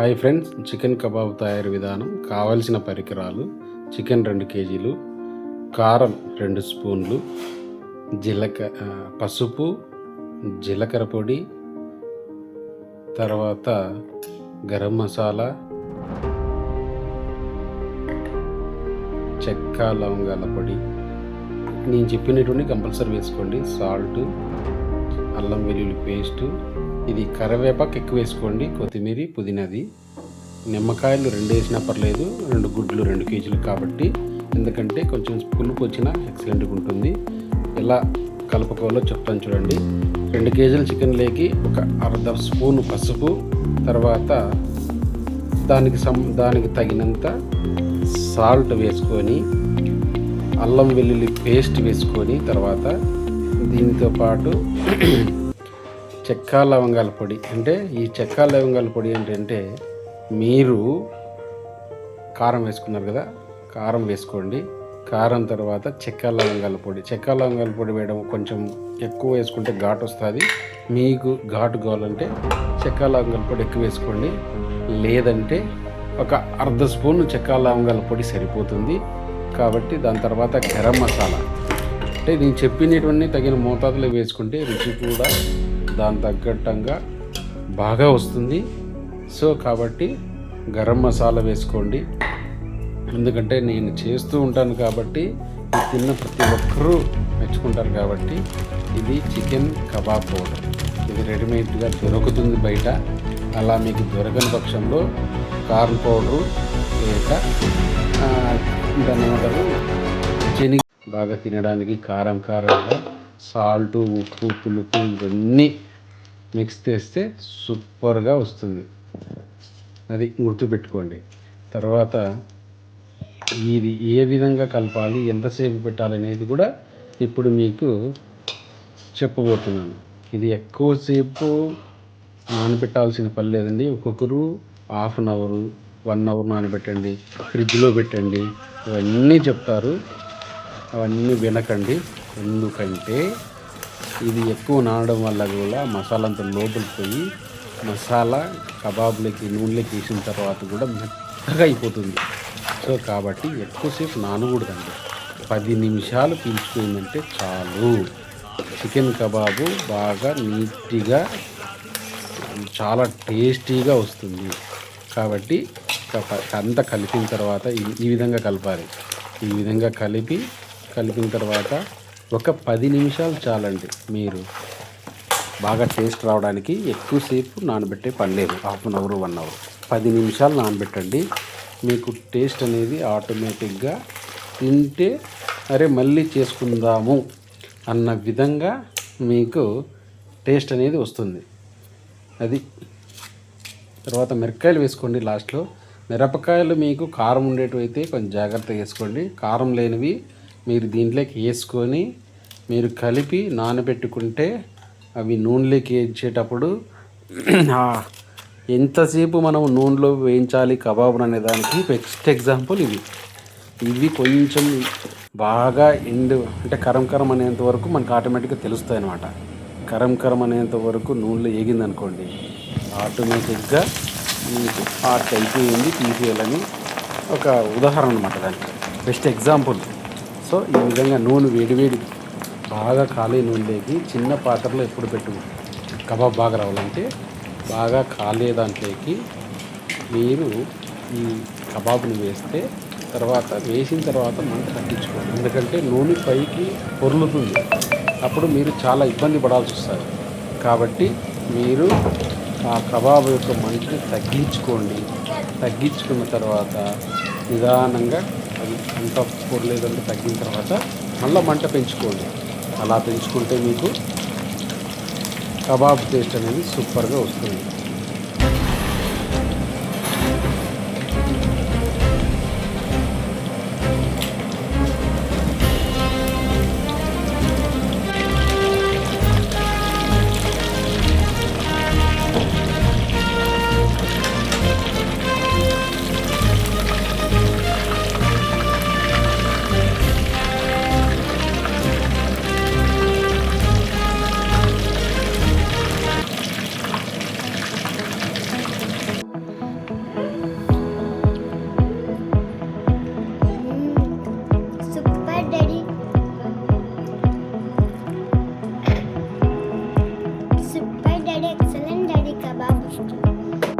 Hi friends chicken kebab తయారీ విధానం కావలసిన పరికరాలు చికెన్ రెండు కేజీలు కారం రెండు స్పూన్లు జీలక పసుపు జీలకర్ర పొడి తర్వాత గరం మసాలా చెక్క లవంగాల పొడి. నేను చెప్పినటువంటి కంపల్సరీ వేసుకోండి. సాల్ట్ అల్లం వెల్లుల్లి పేస్టు ఇది కరివేపాకు ఎక్కువ వేసుకోండి కొత్తిమీర పుదీనాది. నిమ్మకాయలు రెండు వేసినా పర్లేదు రెండు గుడ్లు రెండు కేజీలు కాబట్టి. ఎందుకంటే కొంచెం పులుపు వచ్చినా ఎక్సలెంట్గా ఉంటుంది. ఎలా కలుపుకోవాలో చెప్తాను చూడండి. రెండు కేజీల చికెన్ లేకి ఒక అర్ధ స్పూన్ పసుపు తర్వాత దానికి సం దానికి తగినంత సాల్ట్ వేసుకొని అల్లం వెల్లుల్లి పేస్ట్ వేసుకొని తర్వాత దీంతో పాటు చెక్క లవంగాల పొడి. అంటే ఈ చెక్క లవంగాల పొడి ఏంటంటే మీరు కారం వేసుకున్నారు కదా కారం వేసుకోండి. కారం తర్వాత చెక్క లవంగాల పొడి. చెక్క లవంగాల పొడి వేయడం కొంచెం ఎక్కువ వేసుకుంటే ఘాటు వస్తుంది. మీకు ఘాటు కావాలంటే చెక్క లవంగాల పొడి ఎక్కువ వేసుకోండి. లేదంటే ఒక అర్ధ స్పూన్ చెక్క లవంగాల పొడి సరిపోతుంది. కాబట్టి దాని తర్వాత గరం మసాలా. అంటే నేను చెప్పినటువంటి తగిన మోతాదులో వేసుకుంటే రుచి కూడా దాని తగ్గట్టంగా బాగా వస్తుంది. సో కాబట్టి గరం మసాలా వేసుకోండి. ఎందుకంటే నేను చేస్తూ ఉంటాను కాబట్టి తిన్న ప్రతి ఒక్కరూ మెచ్చుకుంటారు కాబట్టి ఇది చికెన్ కబాబ్ పౌడర్. ఇది రెడీమేడ్గా దొరుకుతుంది బయట. అలా మీకు దొరకని పక్షంలో కార్న్ పౌడరు లేక దాని దాన్ని ఏమంటారు? శని బాగా తినడానికి కారం కారంగా సాల్ట్ ఉప్పు పులుపు ఇవన్నీ మిక్స్ చేస్తే సూపర్గా వస్తుంది. అది గుర్తుపెట్టుకోండి. తర్వాత ఇది ఏ విధంగా కలపాలి ఎంతసేపు పెట్టాలి అనేది కూడా ఇప్పుడు మీకు చెప్పబోతున్నాను. ఇది ఎక్కువసేపు నానబెట్టాల్సిన పని లేదండి. ఒక్కొక్కరు half an hour one hour నానబెట్టండి ఫ్రిడ్జ్లో పెట్టండి. ఇవన్నీ చెప్తారు. అవన్నీ వినకండి. ఎందుకంటే ఇది ఎక్కువ నానడం వల్ల కూడా మసాలా అంతా లోపలికి పోయి మసాలా కబాబ్లకి నూనెలోకి వేసిన తర్వాత కూడా మెత్తగా అయిపోతుంది. సో కాబట్టి ఎక్కువసేపు నానకూడదండి. పది నిమిషాలు పీల్చుకుందంటే చాలు. చికెన్ కబాబు బాగా నీట్గా చాలా టేస్టీగా వస్తుంది. కాబట్టి అంతా కలిపిన తర్వాత ఈ విధంగా కలపాలి. ఈ విధంగా కలిపి కలిపిన తర్వాత ఒక పది నిమిషాలు చాలండి. మీరు బాగా టేస్ట్ రావడానికి ఎక్కువసేపు నానబెట్టే పని లేదు. Half an hour one hour. పది నిమిషాలు నానబెట్టండి. మీకు టేస్ట్ అనేది ఆటోమేటిక్గా తింటే అరే మళ్ళీ చేసుకుందాము అన్న విధంగా మీకు టేస్ట్ అనేది వస్తుంది. అది తర్వాత మిరపకాయలు వేసుకోండి లాస్ట్లో. మిరపకాయలు మీకు కారం ఉండేటివి అయితే కొంచెం జాగ్రత్తగా వేసుకోండి. కారం లేనివి మీరు దీంట్లోకి వేసుకొని మీరు కలిపి నానబెట్టుకుంటే అవి నూనెలోకి వేయించేటప్పుడు ఎంతసేపు మనం నూనెలో వేయించాలి కబాబ్ అనే దానికి బెస్ట్ ఎగ్జాంపుల్ ఇవి. ఇవి కొంచెం బాగా ఎండు అంటే కరం కరం అనేంత వరకు మనకు ఆటోమేటిక్గా తెలుస్తాయి అనమాట కరం కరం అనేంత వరకు నూనెలో ఏగిందనుకోండి ఆటోమేటిక్గా మీకు ఆర్ట్ ఏంది తీసేయాలని ఒక ఉదాహరణ అనమాట దానికి. బెస్ట్ ఎగ్జాంపుల్ సో ఈ విధంగా నూనె వేడివేడి బాగా ఖాళీ నూనెలోకి చిన్న పాత్రలో ఎప్పుడు పెట్టు కబాబ్ బాగా రావాలంటే బాగా ఖాళీ దాంట్లోకి మీరు ఈ కబాబ్ని వేస్తే తర్వాత వేసిన తర్వాత మనం తగ్గించుకోవాలి ఎందుకంటే నూనె పైకి పొర్లుతుంది. అప్పుడు మీరు చాలా ఇబ్బంది పడాల్సి వస్తుంది. కాబట్టి మీరు ఆ కబాబ్ యొక్క మంటని తగ్గించుకోండి. తగ్గించుకున్న తర్వాత నిదానంగా అది అంత పొరలేదంటే తగ్గిన తర్వాత మళ్ళీ మంట పెంచుకోండి. అలా పెంచుకుంటే మీకు కబాబ్ టేస్ట్ అనేది సూపర్గా వస్తుంది.